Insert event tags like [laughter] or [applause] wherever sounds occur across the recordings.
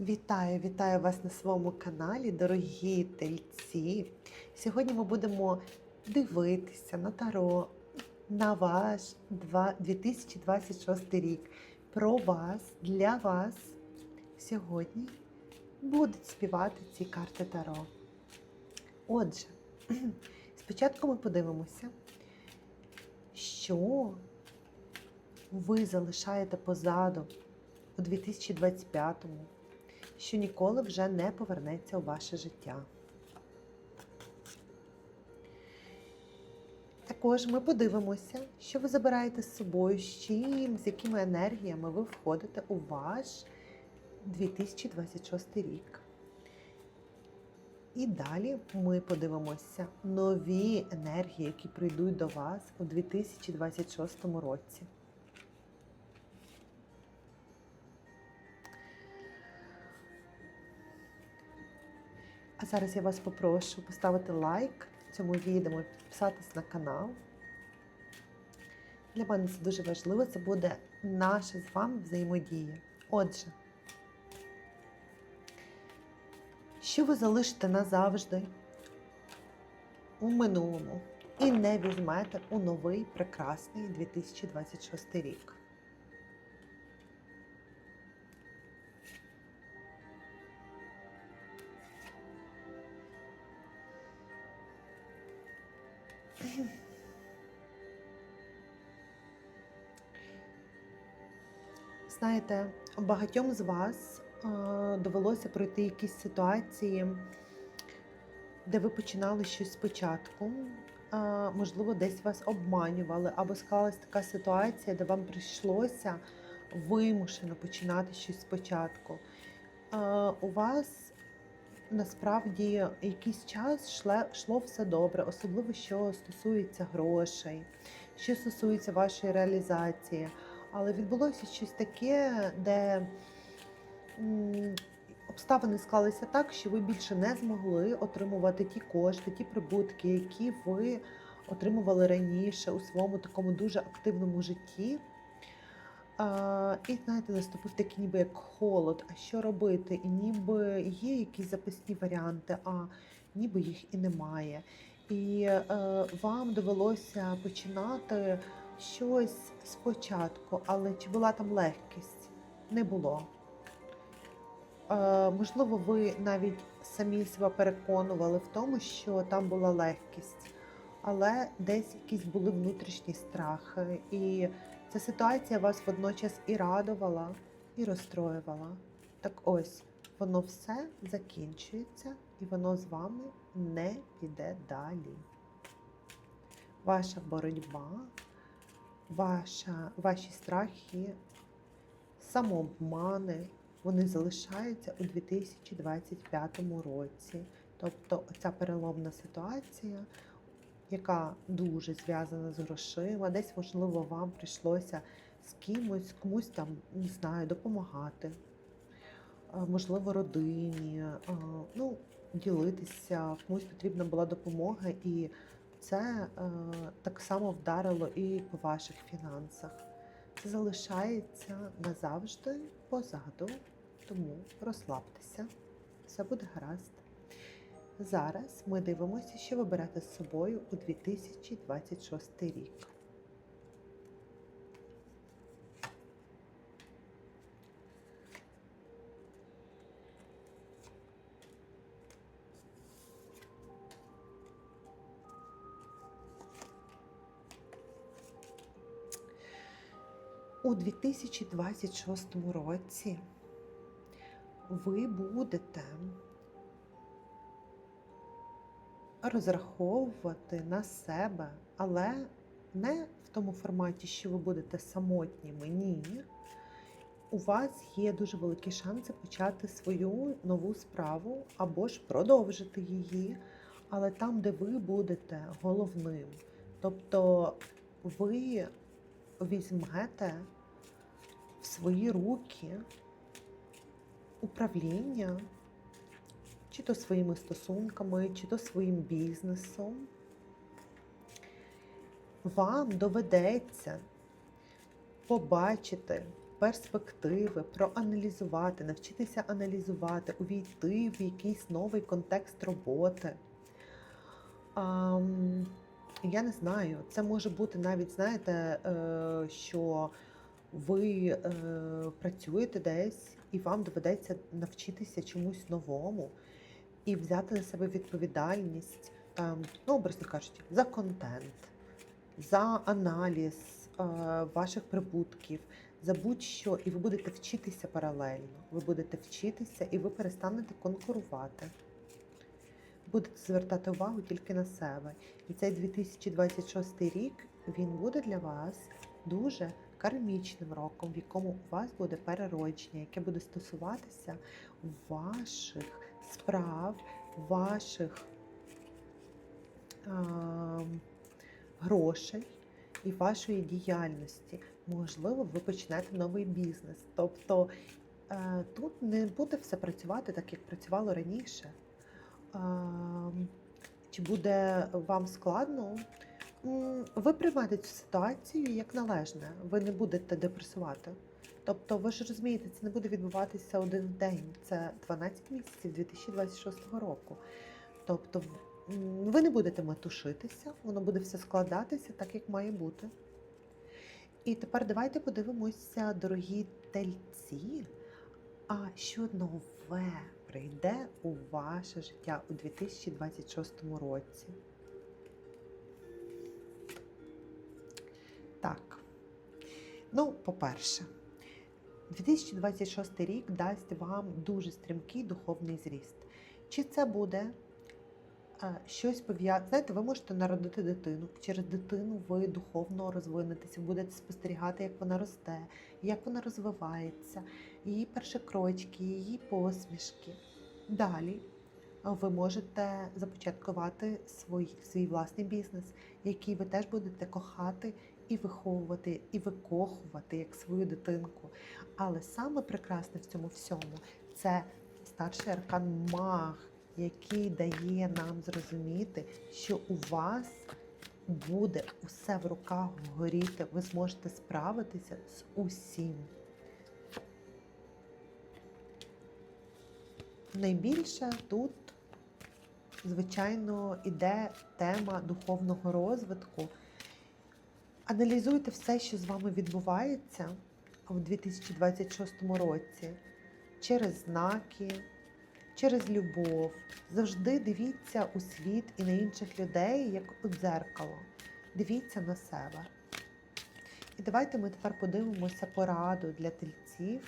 Вітаю, вітаю вас на своєму каналі, дорогі тельці. Сьогодні ми будемо дивитися на таро на ваш 2026 рік. Про вас, для вас сьогодні будуть співати ці карти таро. Отже, [clears throat] спочатку ми подивимося, що ви залишаєте позаду у 2025-му що ніколи вже не повернеться у ваше життя. Також ми подивимося, що ви забираєте з собою, з чим, з якими енергіями ви входите у ваш 2026 рік. І далі ми подивимося нові енергії, які прийдуть до вас у 2026 році. А зараз я вас попрошу поставити лайк цьому відео, підписатись на канал. Для мене це дуже важливо, це буде наша з вами взаємодія. Отже, що ви залишите назавжди у минулому і не візьмете у новий прекрасний 2026 рік. Знаєте, багатьом з вас е, довелося пройти якісь ситуації, де ви починали щось спочатку. Можливо, десь вас обманювали, або склалась така ситуація, де вам прийшлося вимушено починати щось спочатку. Е, у вас насправді якийсь час йшло все добре, особливо що стосується грошей, що стосується вашої реалізації. Але відбулося щось таке, де обставини склалися так, що ви більше не змогли отримувати ті кошти, ті прибутки, які ви отримували раніше у своєму такому дуже активному житті. І знаєте, наступив такий ніби як холод. А що робити? І ніби є якісь запасні варіанти, а ніби їх і немає. І е, вам довелося починати щось спочатку, але чи була там легкість? Не було. Е, можливо, ви навіть самі себе переконували в тому, що там була легкість, але десь якісь були внутрішні страхи. І ця ситуація вас водночас і радувала, і розстроювала. Так ось, воно все закінчується, і воно з вами не піде далі. Ваша боротьба ваша, ваші страхи, самообмани, вони залишаються у 2025 році. Тобто ця переломна ситуація, яка дуже зв'язана з грошима, десь, можливо, вам прийшлося з кимось, комусь там, не знаю, допомагати, можливо, родині, ну, ділитися, комусь потрібна була допомога і це е, так само вдарило і по ваших фінансах. Це залишається назавжди позаду, тому розслабтеся, все буде гаразд. Зараз ми дивимося, що ви берете з собою у 2026 рік. У 2026 році ви будете розраховувати на себе, але не в тому форматі, що ви будете самотніми. Ні. У вас є дуже великі шанси почати свою нову справу або ж продовжити її, але там, де ви будете головним. Тобто ви візьмете свої руки управління, чи то своїми стосунками, чи то своїм бізнесом. Вам доведеться побачити перспективи, проаналізувати, навчитися аналізувати, увійти в якийсь новий контекст роботи. Ам, я не знаю, це може бути навіть, знаєте, е, що ви е, працюєте десь, і вам доведеться навчитися чомусь новому і взяти на себе відповідальність, там, ну, образно кажучи, за контент, за аналіз е, ваших прибутків, за будь-що, і ви будете вчитися паралельно. Ви будете вчитися і ви перестанете конкурувати. Будете звертати увагу тільки на себе. І цей 2026 рік він буде для вас дуже кармічним роком, в якому у вас буде переродження, яке буде стосуватися ваших справ, ваших а, грошей і вашої діяльності. Можливо, ви почнете новий бізнес. Тобто е, тут не буде все працювати так, як працювало раніше. А, Чи буде вам складно? Ви приймете цю ситуацію як належне, ви не будете депресувати. Тобто, ви ж розумієте, це не буде відбуватися один день, це 12 місяців 2026 року. Тобто, ви не будете метушитися, воно буде все складатися так, як має бути. І тепер давайте подивимося, дорогі тельці, а що нове прийде у ваше життя у 2026 році. Так. Ну, по-перше, 2026 рік дасть вам дуже стрімкий духовний зріст. Чи це буде е, щось пов'язане? Знаєте, ви можете народити дитину. Через дитину ви духовно розвинетеся, будете спостерігати, як вона росте, як вона розвивається, її перші крочки, її посмішки. Далі ви можете започаткувати свій, свій власний бізнес, який ви теж будете кохати і виховувати, і викохувати як свою дитинку. Але саме прекрасне в цьому всьому це старший аркан маг, який дає нам зрозуміти, що у вас буде усе в руках горіти, ви зможете справитися з усім. Найбільше тут, звичайно, іде тема духовного розвитку. Аналізуйте все, що з вами відбувається в 2026 році через знаки, через любов. Завжди дивіться у світ і на інших людей, як у дзеркало. Дивіться на себе. І давайте ми тепер подивимося пораду для тельців,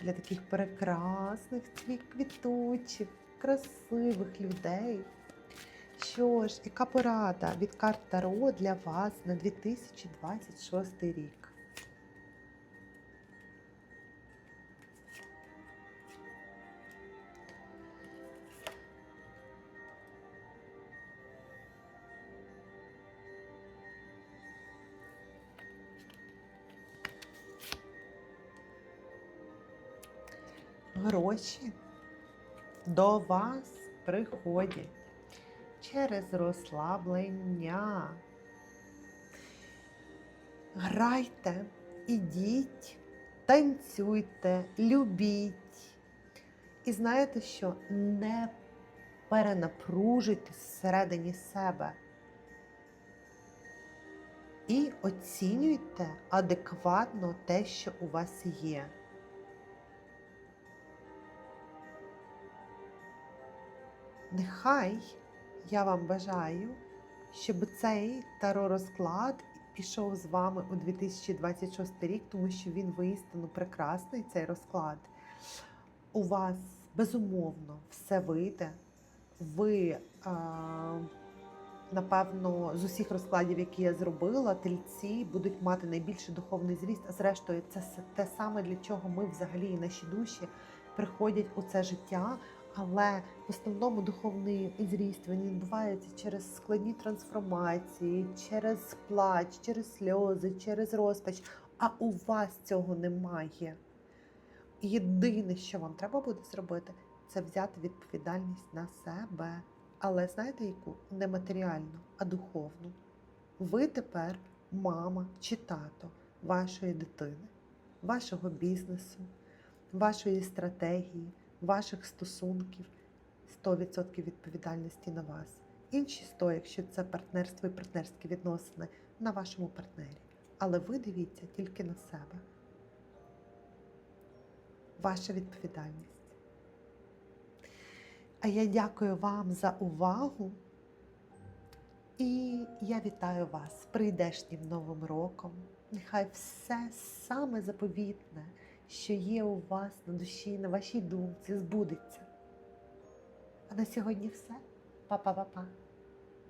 для таких прекрасних, цвіт квітучих, красивих людей. Що ж, яка порада від карт Таро для вас на 2026 рік? Гроші до вас приходять через розслаблення. Грайте, ідіть, танцюйте, любіть. І знаєте що? Не перенапружуйте всередині себе. І оцінюйте адекватно те, що у вас є. Нехай я вам бажаю, щоб цей таро розклад пішов з вами у 2026 рік, тому що він воістину прекрасний, цей розклад. У вас безумовно все вийде. Ви, напевно, з усіх розкладів, які я зробила, тельці будуть мати найбільший духовний зріст. А зрештою, це те саме, для чого ми взагалі наші душі приходять у це життя. Але в основному духовний зріст він відбувається через складні трансформації, через плач, через сльози, через розпач. А у вас цього немає. Єдине, що вам треба буде зробити, це взяти відповідальність на себе. Але знаєте яку? Не матеріальну, а духовну. Ви тепер мама чи тато вашої дитини. вашого бізнесу, вашої стратегії, ваших стосунків. 100% відповідальності на вас. Інші 100, якщо це партнерство і партнерські відносини, на вашому партнері. Але ви дивіться тільки на себе. Ваша відповідальність. А я дякую вам за увагу. І я вітаю вас з прийдешнім новим роком. Нехай все саме заповітне, що є у вас на душі, на вашій думці, збудеться. А на сьогодні все. Па-па-па-па.